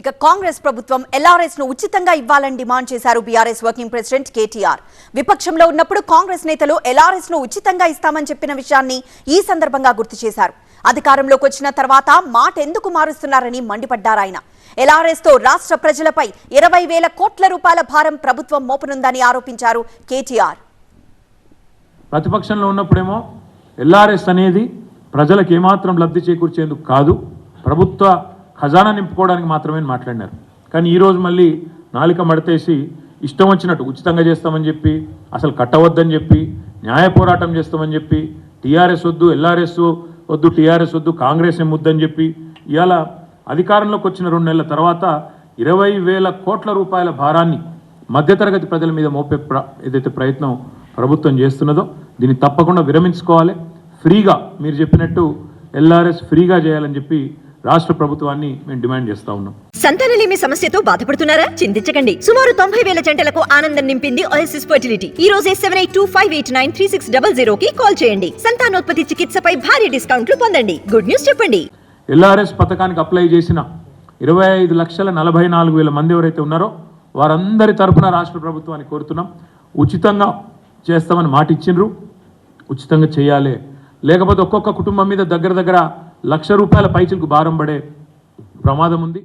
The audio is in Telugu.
ఇక కాంగ్రెస్ ప్రభుత్వం ఎల్ఆర్ఎస్ను ఉచితంగా ఇవ్వాలని డిమాండ్ చేశారు బీఆర్ఎస్ వర్కింగ్ ప్రెసిడెంట్ కేటీఆర్. విపక్షంలో ఉన్నప్పుడు కాంగ్రెస్ నేతలు ఎల్ఆర్ఎస్ను ఉచితంగా ఇస్తామని చెప్పిన విషయాన్ని ఈ సందర్భంగా గుర్తు చేశారు. అధికారంలోకి వచ్చిన తర్వాత మాట ఎందుకు మారుస్తున్నారని మండిపడ్డారు ఆయన. ఎల్ఆర్ఎస్తో రాష్ట్ర ప్రజలపై ఇరవై వేల కోట్ల రూపాయల భారం ప్రభుత్వం మోపనుందని ఆరోపించారు కేటీఆర్. ప్రతిపక్షంలో ఉన్నప్పుడేమో ఎల్ఆర్ఎస్ అనేది ప్రజలకు ఏమాత్రం లబ్ధి చేకూర్చేందుకు కాదు ప్రభుత్వ ఖజానా నింపుకోవడానికి మాత్రమే మాట్లాడినారు. కానీ ఈరోజు మళ్ళీ నాలిక మడతేసి ఇష్టం వచ్చినట్టు ఉచితంగా చేస్తామని చెప్పి అసలు కట్టవద్దని చెప్పి న్యాయ పోరాటం చేస్తామని చెప్పి టీఆర్ఎస్ వద్దు ఎల్ఆర్ఎస్ వద్దు టీఆర్ఎస్ వద్దు కాంగ్రెస్ ముద్దని చెప్పి ఇవాళ అధికారంలోకి వచ్చిన రెండు నెలల తర్వాత ఇరవై వేల కోట్ల రూపాయల భారాన్ని మధ్యతరగతి ప్రజల మీద మోపే ప్ర ఏదైతే ప్రయత్నం ప్రభుత్వం చేస్తున్నదో దీన్ని తప్పకుండా విరమించుకోవాలి. ఫ్రీగా మీరు చెప్పినట్టు ఎల్ఆర్ఎస్ ఫ్రీగా చేయాలని చెప్పి రాష్ట్ర ప్రభుత్వాన్ని మేము డిమాండ్ చేస్తూ ఉన్నాం. సంతానలేమి సమస్యతో బాధపడుతున్నారా? చింతించకండి. సుమారు తొంభై వేల జంటలకు ఆనందం నింపింది ఓఎస్ఎస్ ఫర్టిలిటీ ఈ రోజే seven eight two five eight nine three six double zero కి కాల్ చేయండి. సంతానోత్పత్తి చికిత్సపై భారీ డిస్కౌంట్లు పొందండి. గుడ్ న్యూస్ చెప్పండి. ఎల్ఆర్ఎస్ పథకానికి అప్లై చేసిన ఇరవై ఐదు లక్షల నలభై నాలుగు వేల మంది ఎవరైతే ఉన్నారో వారందరి తరపున రాష్ట్ర ప్రభుత్వాన్ని కోరుతున్నాం. ఉచితంగా చేస్తామని మాట ఇచ్చిండ్రు ఉచితంగా చేయాలి. లేకపోతే ఒక్కొక్క కుటుంబం మీద దగ్గర దగ్గర లక్ష రూపాయల పైచులకు భారం పడే ప్రమాదం ఉంది.